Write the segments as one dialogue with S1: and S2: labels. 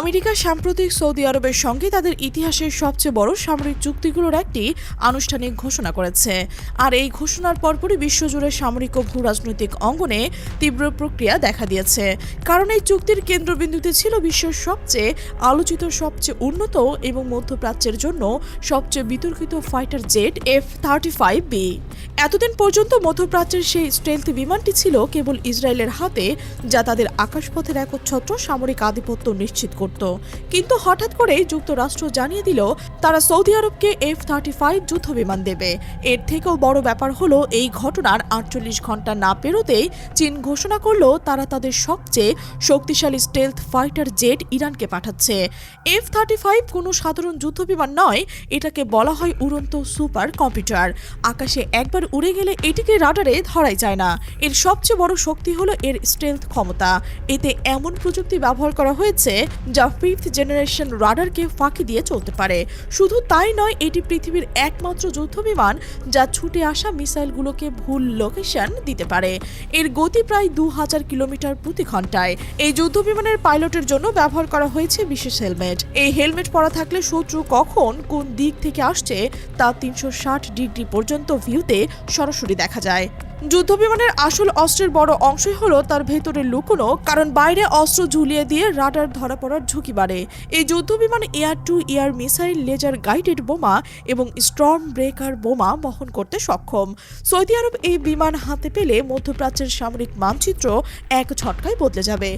S1: America সাম্প্রতিক Saudi আরবের সঙ্গে তাদের ইতিহাসের সবচেয়ে বড় সামরিক চুক্তিগুলোর একটি আনুষ্ঠানিক ঘোষণা করেছে। আর এই ঘোষণার পরপরই বিশ্বজুড়ে সামরিক ও ভূ রাজনৈতিক অঙ্গনে তীব্র প্রক্রিয়া দেখা দিয়েছে। কারণ এই চুক্তির কেন্দ্রবিন্দুতে ছিল বিশ্বের সবচেয়ে আলোচিত, সবচেয়ে উন্নত এবং মধ্যপ্রাচ্যের জন্য সবচেয়ে বিতর্কিত fighter jet F thirty five B. এতদিন পর্যন্ত মধ্যপ্রাচ্যের সেই স্টেলথ বিমানটি ছিল কেবল ইসরায়েলের হাতে, যা তাদের আকাশপথের একচ্ছত্র সামরিক আধিপত্য নিশ্চিত করত। কিন্তু হঠাৎ করেই যুক্তরাষ্ট্র জানিয়ে দিল, তারা সৌদি আরবকে এফ থার্টি ফাইভ যুদ্ধ বিমান দেবে। এর থেকেও বড় ব্যাপার হলো, এই ঘটনার আটচল্লিশ ঘণ্টা না পেরোতেই চীন ঘোষণা করল, তারা তাদের সবচেয়ে শক্তিশালী স্টেলথ ফাইটার জেট ইরানকে পাঠাচ্ছে। এফ থার্টি ফাইভ কোনো সাধারণ যুদ্ধ বিমান নয়, এটাকে বলা হয় উড়ন্ত সুপার কম্পিউটার। আকাশে একবার উড়ে গেলে এটিকে রাডারে ধরাই যায় না। এর সবচেয়ে বড় শক্তি হলো এর স্টেলথ ক্ষমতা। এতে এমন প্রযুক্তি ব্যবহার করা হয়েছে যা ফিফথ জেনারেশন রাডারকে ফাঁকি দিয়ে চলতে পারে। শুধু তাই নয়, এটি পৃথিবীর একমাত্র যুদ্ধ বিমান যা ছুটে আসা মিসাইলগুলোকে ভুল লোকেশন দিতে পারে। এর গতি প্রায় দু হাজার কিলোমিটার প্রতি ঘন্টায়। এই যুদ্ধ বিমানের পাইলটের জন্য ব্যবহার করা হয়েছে বিশেষ হেলমেট। এই হেলমেট পরা থাকলে শত্রু কখন কোন দিক থেকে আসছে তা তিনশো ষাট ডিগ্রি পর্যন্ত ভিউতে সরাসরি দেখা যায়। যুদ্ধ বিমানের আসল অস্ত্রের বড় অংশই হলো তার ভেতরে লুকোনো, কারণ বাইরে অস্ত্র ঝুলিয়ে দিয়ে রাডার ধরা পড়ার ঝুঁকি বাড়ে। এই যুদ্ধ বিমান air to air missile, laser guided বোমা এবং স্টর্ম ব্রেকার বোমা বহন করতে সক্ষম। সৌদি আরব এই বিমান হাতে পেলে মধ্যপ্রাচ্যের সামরিক মানচিত্র এক ঝটকায় বদলে যাবে।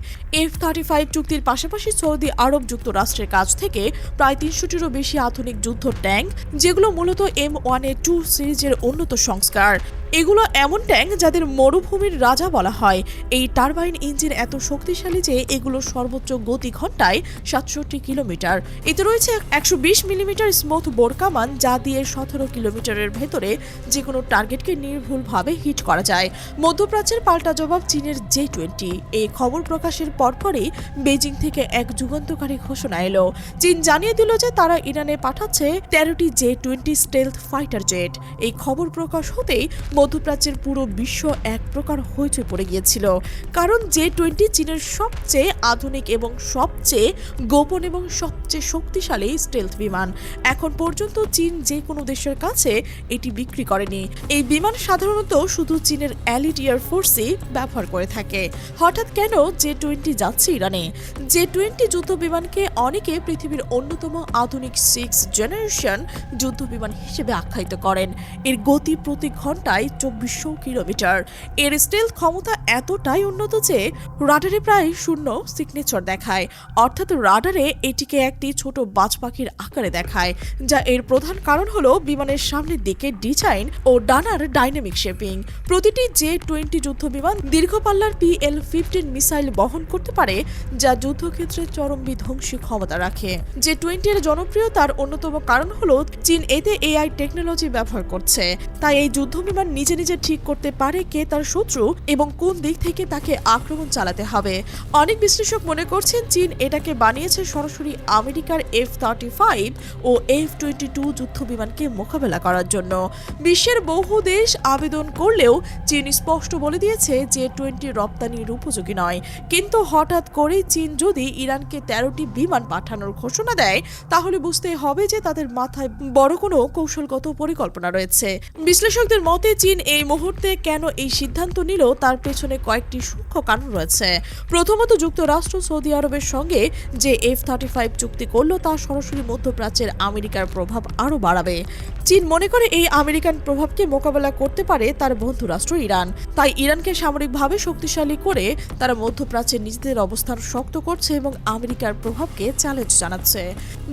S1: এফ থার্টি ফাইভ চুক্তির পাশাপাশি সৌদি আরব যুক্তরাষ্ট্রের কাছ থেকে প্রায় তিনশোটিরও বেশি আধুনিক যুদ্ধ ট্যাঙ্ক, যেগুলো মূলত এম ওয়ান এ টু সিরিজের উন্নত সংস্কার। এগুলো এমন ট্যাঙ্ক যাদের মরুভূমির রাজা বলা হয়। এই টারবাইন ইঞ্জিন এত শক্তিশালী যে এগুলো সর্বোচ্চ গতি ঘন্টায় সাতষট্টি কিলোমিটার। এতে রয়েছে একশো বিশ মিলিমিটার স্মুথ বোর কামান যা দিয়ে সতেরো কিলোমিটারের ভেতরে যে কোনো টার্গেটকে নির্ভুলভাবে হিট করা যায়। মধ্যপ্রাচ্যের পাল্টা জবাব চীনের জে টোয়েন্টি। এই খবর প্রকাশের পরপরই বেজিং থেকে এক যুগান্তকারী ঘোষণা এলো। চীন জানিয়ে দিল যে তারা ইরানে পাঠাচ্ছে তেরোটি J twenty stealth fighter jet. এই খবর প্রকাশ হতেই মধ্যপ্রাচ্যের পুরো বিশ্ব এক প্রকার হইচই পড়ে গিয়েছিল। কারণ জে টোয়েন্টি চীনের সবচেয়ে আধুনিক এবং সবচেয়ে গোপন এবং সবচেয়ে শক্তিশালী স্টেলথ বিমান। এখন পর্যন্ত চীন যে কোনো দেশের কাছে এটি বিক্রি করেনি। এই বিমান সাধারণত শুধু চীনের অ্যালিড এয়ার ফোর্সই ব্যবহার করে থাকে। হঠাৎ কেন জে টোয়েন্টি যাচ্ছে ইরানে? জে টোয়েন্টি যুদ্ধ বিমানকে অনেকে পৃথিবীর অন্যতম আধুনিক সিক্স জেনারেশন যুদ্ধ বিমান হিসেবে আখ্যায়িত করেন। এর গতি প্রতি ঘন্টায় চব্বিশশো কিলোমিটার। এর স্টেল ক্ষমতা এতটাই উন্নত যে রাডারে প্রায় শূন্য সিগনেচার দেখায়। অর্থাৎ রাডারে এটিকে একটি ছোট বাজ পাখির আকারে দেখায়, যা এর প্রধান কারণ হলো বিমানের সামনের দিকে ডিজাইন ও ডানার ডাইনামিক শেপিং। প্রতিটি জে টোয়েন্টি যুদ্ধ বিমান দীর্ঘ পাল্লার পিএল ফিফটিন মিসাইল বহন করতে পারে, যা যুদ্ধক্ষেত্রে চরম বিধ্বংসী ক্ষমতা রাখে। জে টোয়েন্টি এর জনপ্রিয়তার অন্যতম কারণ হলো চীন এতে এআই টেকনোলজি ব্যবহার করছে। তাই এই যুদ্ধ বিমান নিজে নিজে ঠিক করতে পারে কে তার শত্রু এবং কোন দিক থেকে তাকে আক্রমণ চালাতে হবে। অনেক বিশ্লেষক মনে করছেন চীন এটাকে বানিয়েছে সরাসরি আমেরিকার এফ থার্টি ফাইভ ও এফ টোয়েন্টি টু যুদ্ধ বিমানকে মোকাবেলা করার জন্য। বিশ্বের বহু দেশ আবেদন করলেও চীন স্পষ্ট বলে দিয়েছে যে টোয়েন্টি রপ্তানির উপযোগী নয়। কিন্তু হঠাৎ করে চীন যদি ইরানকে তেরোটি বিমান পাঠানোর ঘোষণা দেয়, তাহলে বুঝতে হবে যে তাদের মাথায় বড় কোনো কৌশলগত পরিকল্পনা রয়েছে। বিশ্লেষকদের মতে চীন এই মুহূর্তে কেন এই সিদ্ধান্ত নিল, তার পেছনে কয়েকটি সূক্ষ্ম কারণ রয়েছে। প্রথমত, যুক্তরাষ্ট্র, সৌদি আরবের সঙ্গে যে এফ থার্টি ফাইভ চুক্তি করল, তা সরাসরি মধ্যপ্রাচ্যের আমেরিকার প্রভাব আরও বাড়াবে। চীন মনে করে এই আমেরিকান প্রভাবকে মোকাবেলা করতে পারে তার বন্ধু রাষ্ট্র ইরান। তাই ইরানকে সামরিকভাবে শক্তিশালী করে তারা মধ্যপ্রাচ্যে নিজেদের অবস্থান শক্ত করছে এবং আমেরিকার প্রভাবকে চ্যালেঞ্জ জানাচ্ছে।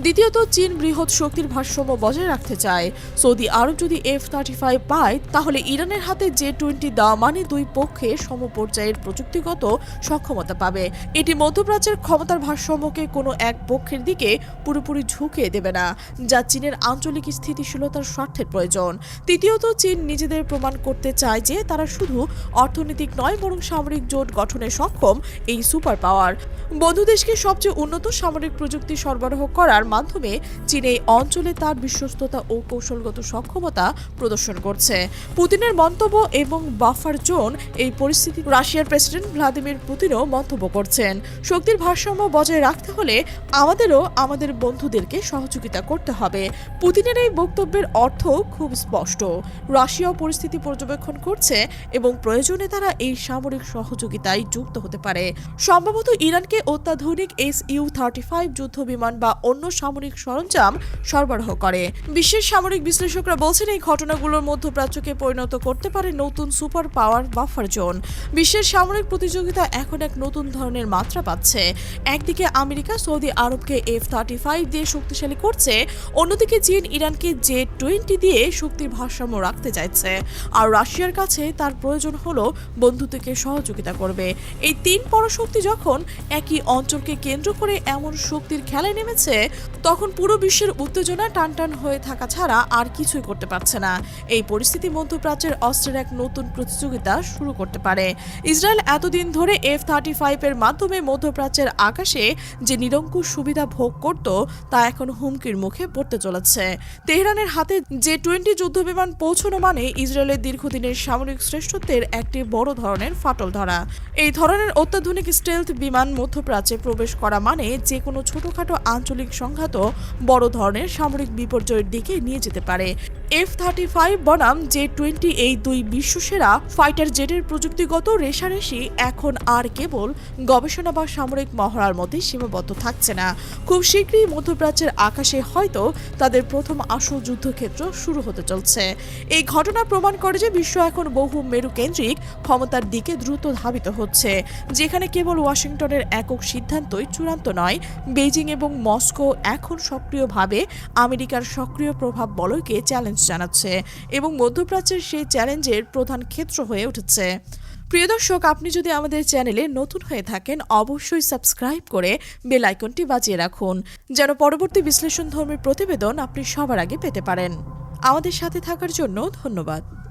S1: দ্বিতীয়ত, চীন বৃহৎ শক্তির ভারসাম্য বজায় রাখতে চায়। সৌদি আরব যদি এফ থার্টি ফাইভ পায়, তাহলে ইরানের হাতে জে টোয়েন্টি দেওয়া মানে দুই পক্ষে সমপর্যায়ের প্রযুক্তিগত সক্ষমতা পাবে। এটি মধ্যপ্রাচ্যের ক্ষমতার ভারসাম্যকে কোনো এক পক্ষের দিকে পুরোপুরি ঝুঁকিয়ে দেবে না, যা চীনের আঞ্চলিক স্থিতিশীলতার স্বার্থের প্রয়োজন। তৃতীয়ত, চীন নিজেদের প্রমাণ করতে চায় যে তারা শুধু অর্থনৈতিক নয়, বরং সামরিক জোট গঠনে সক্ষম এই সুপার পাওয়ার। বন্ধু দেশকে সবচেয়ে উন্নত সামরিক প্রযুক্তি সরবরাহ করার মাধ্যমে চীন এই অঞ্চলে তার বিশ্বস্ততা ও কৌশলগত সক্ষমতা প্রদর্শন করছে। পুতিন পুতিনের মন্তব্য এবং বাফার জোন এই পরিস্থিতি রাশিয়ার প্রেসিডেন্ট ভ্লাদিমির পুতিনও মন্তব্য করছেন। শক্তির ভারসাম্য বজায় রাখতে হলে আমাদেরও আমাদের বন্ধুদেরকে সহযোগিতা করতে হবে। পুতিনের এই বক্তব্যের অর্থ খুব স্পষ্ট। রাশিয়াও পরিস্থিতি পর্যবেক্ষণ করছে এবং প্রয়োজনে তারা এই সামরিক সহযোগিতায় যুক্ত হতে পারে। সম্ভবত ইরানকে অত্যাধুনিক এস ইউ থার্টি ফাইভ যুদ্ধ বিমান বা অন্য সামরিক সরঞ্জাম সরবরাহ করে। বিশ্বের সামরিক বিশ্লেষকরা বলছেন এই ঘটনাগুলোর মধ্যপ্রাচ্যকে পরিণত করতে পারে নতুন সুপার পাওয়ার বাফার জোন। বিশ্বের সামরিক প্রতিযোগিতা এখন এক নতুন ধরনের মাত্রা পাচ্ছে। একদিকে আমেরিকা, সৌদি আরবকে এফ থার্টি ফাইভ দিয়ে শক্তিশালী করছে, অন্যদিকে চীন ইরানকে জে টোয়েন্টি দিয়ে শক্তির ভারসাম্য রাখতে চাইছে। আর রাশিয়ার কাছে তার প্রয়োজন হলো বন্ধুত্বকে সহযোগিতা করবে। এই তিন পরশক্তি যখন একই অঞ্চলকে কেন্দ্র করে এমন শক্তির খেলায় নেমেছে, তখন পুরো বিশ্বের উত্তেজনা টানটান হয়ে থাকা ছাড়া আর কিছুই করতে পারছে না। এই পরিস্থিতি মধ্যপ্রাচ্যের অস্ত্রের এক নতুন প্রতিযোগিতা শুরু করতে পারে। ইসরায়েল এতদিন ধরে এফ থার্টি ফাইভের মাধ্যমে মধ্যপ্রাচ্যের আকাশে যে নিরঙ্কুশ সুবিধা ভোগ করত, তা এখন হুমকির মুখে পড়তে চলেছে। তেহরানের হাতে যে টোয়েন্টি যুদ্ধবিমান পৌঁছানো মানে ইসরায়েলের দীর্ঘদিনের সামরিক শ্রেষ্ঠত্বের একটি বড় ধরনের ফাটল ধরা। এই ধরনের অত্যাধুনিক স্টেলথ বিমান মধ্যপ্রাচ্যে প্রবেশ করা মানে যে কোনো ছোটখাটো আঞ্চলিক সংঘাত বড় ধরনের সামরিক বিপর্যয়ের দিকে নিয়ে যেতে পারে। এফ থার্টি ফাইভ বনাম জে টোয়েন্টি এই দুই বিশ্বসেরা ফাইটার জেটের প্রযুক্তিগত রেশারেশি এখন আর কেবল গবেষণা বা সামরিক মহড়ার মধ্যে সীমাবদ্ধ থাকছে না। খুব শীঘ্রই মধ্যপ্রাচ্যের আকাশে হয়তো তাদের প্রথম আসল যুদ্ধক্ষেত্র শুরু হতে চলছে। এই ঘটনা প্রমাণ করে যে বিশ্ব এখন বহু মেরুকেন্দ্রিক ক্ষমতার দিকে দ্রুত ধাবিত হচ্ছে, যেখানে কেবল ওয়াশিংটনের একক সিদ্ধান্তই চূড়ান্ত নয় বেজিং এবং মস্কো এখন সক্রিয়ভাবে আমেরিকার সক্রিয় প্রভাব বলয়কে চ্যালেঞ্জ জানাচ্ছে এবং মধ্যপ্রাচ্যের সেই চ্যালেঞ্জের প্রধান ক্ষেত্র হয়ে উঠেছে। প্রিয় দর্শক, আপনি যদি আমাদের চ্যানেলে নতুন হয়ে থাকেন, অবশ্যই সাবস্ক্রাইব করে বেল আইকনটি বাজিয়ে রাখুন, যেন পরবর্তী বিশ্লেষণ ধর্মের প্রতিবেদন আপনি সবার আগে পেতে পারেন। আমাদের সাথে থাকার জন্য ধন্যবাদ।